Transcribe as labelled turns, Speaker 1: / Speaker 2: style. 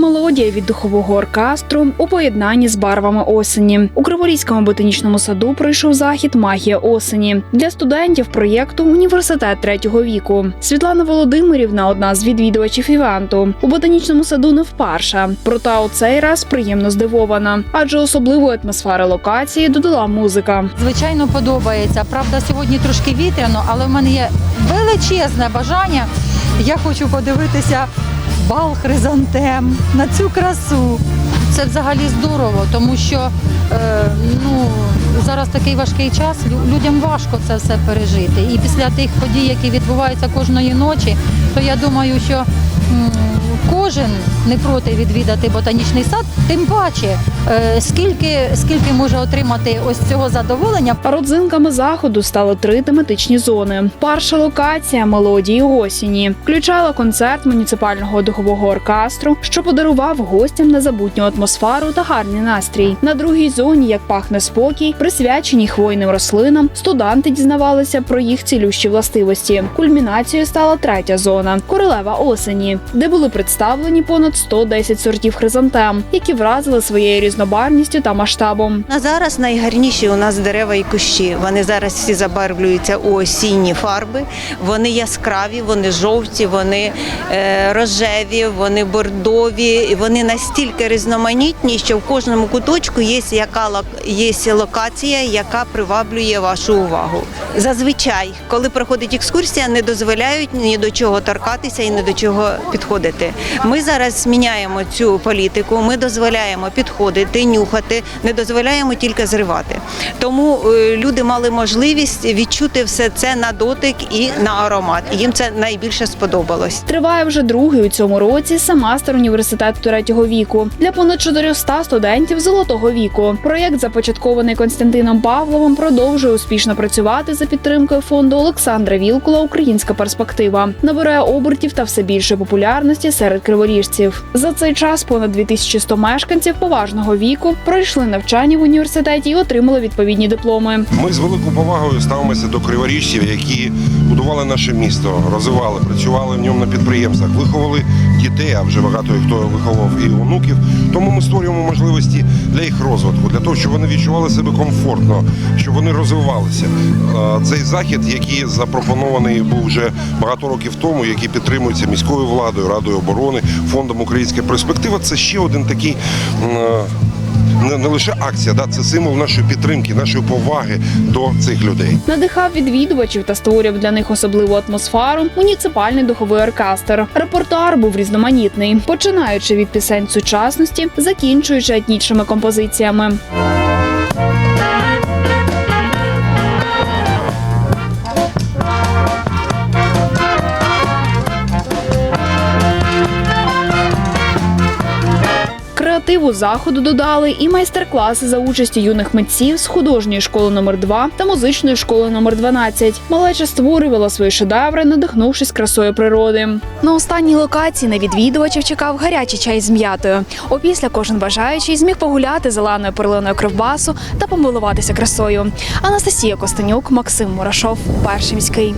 Speaker 1: Мелодія від духового оркестру у поєднанні з барвами осені. У Криворізькому ботанічному саду пройшов захід Магія осені для студентів проєкту Університет третього віку. Світлана Володимирівна одна з відвідувачів івенту. У ботанічному саду не вперше. Проте у цей раз приємно здивована, адже особливої атмосфери локації додала музика.
Speaker 2: Звичайно, подобається. Правда, сьогодні трошки вітряно, але в мене є величезне бажання. Я хочу подивитися бал хризантем на цю красу. Це взагалі здорово, тому що е, ну, зараз такий важкий час, людям важко це все пережити. І після тих подій, які відбуваються кожної ночі, то я думаю, що кожен не проти відвідати ботанічний сад, тим паче, е, скільки, скільки може отримати ось цього задоволення,
Speaker 1: Родзинками заходу стали три тематичні зони. Перша локація мелодії осені включала концерт муніципального духового оркестру, що подарував гостям незабутню атмосферу та гарний настрій. На другій зоні, як пахне спокій, присвяченій хвойним рослинам, студенти дізнавалися про їх цілющі властивості. Кульмінацією стала третя зона королева осені, де були представлені понад 110 сортів хризантем, які вразили своєю різнобарвністю та масштабом.
Speaker 3: На зараз найгарніші у нас дерева і кущі. Вони зараз всі забарвлюються у осінні фарби. Вони яскраві, вони жовті, вони е, рожеві, вони бордові. Вони настільки різноманітні, що в кожному куточку є яка є локація, яка приваблює вашу увагу. Зазвичай, коли проходить екскурсія, не дозволяють ні до чого торкатися і ні до чого підходити. Ми зараз зміняємо цю політику. Ми дозволяємо підходити, нюхати, не дозволяємо тільки зривати. Тому е, люди мали можливість відчути все це на дотик і на аромат. Їм це найбільше сподобалось.
Speaker 1: Триває вже другий у цьому році семестр університету третього віку для понад 400 студентів золотого віку. Проєкт, започаткований Константином Павловим, продовжує успішно працювати за підтримкою фонду Олександра Вілкула Українська перспектива набирає обертів та все більше популярності серед криворіжців. За цей час понад 2100 мешканців поважного віку пройшли навчання в університеті і отримали відповідні дипломи.
Speaker 4: Ми з великою повагою ставимося до криворіжців, які будували наше місто, розвивали, працювали в ньому на підприємствах, виховали дітей, а вже багато хто виховав і онуків. Тому ми створюємо можливості для їх розвитку, для того, щоб вони відчували себе комфортно, щоб вони розвивалися. Цей захід, який запропонований був вже багато років тому, який підтримується міською владою, радою оборони, фондом Українська перспектива, це ще один такий. Не, не лише акція, да, це символ нашої підтримки, нашої поваги до цих людей.
Speaker 1: Надихав відвідувачів та створював для них особливу атмосферу муніципальний духовий оркестр. Репертуар був різноманітний, починаючи від пісень сучасності, закінчуючи етнічними композиціями. Креативу заходу додали і майстер-класи за участі юних митців з художньої школи номер 2 та музичної школи номер 12. Малеча створювала свої шедеври, надихнувшись красою природи. На останній локації на відвідувачів чекав гарячий чай з м'ятою. Опісля кожен бажаючий зміг погуляти зеленою перлиною кривбасу та помилуватися красою. Анастасія Костенюк, Максим Мурашов, перший міський.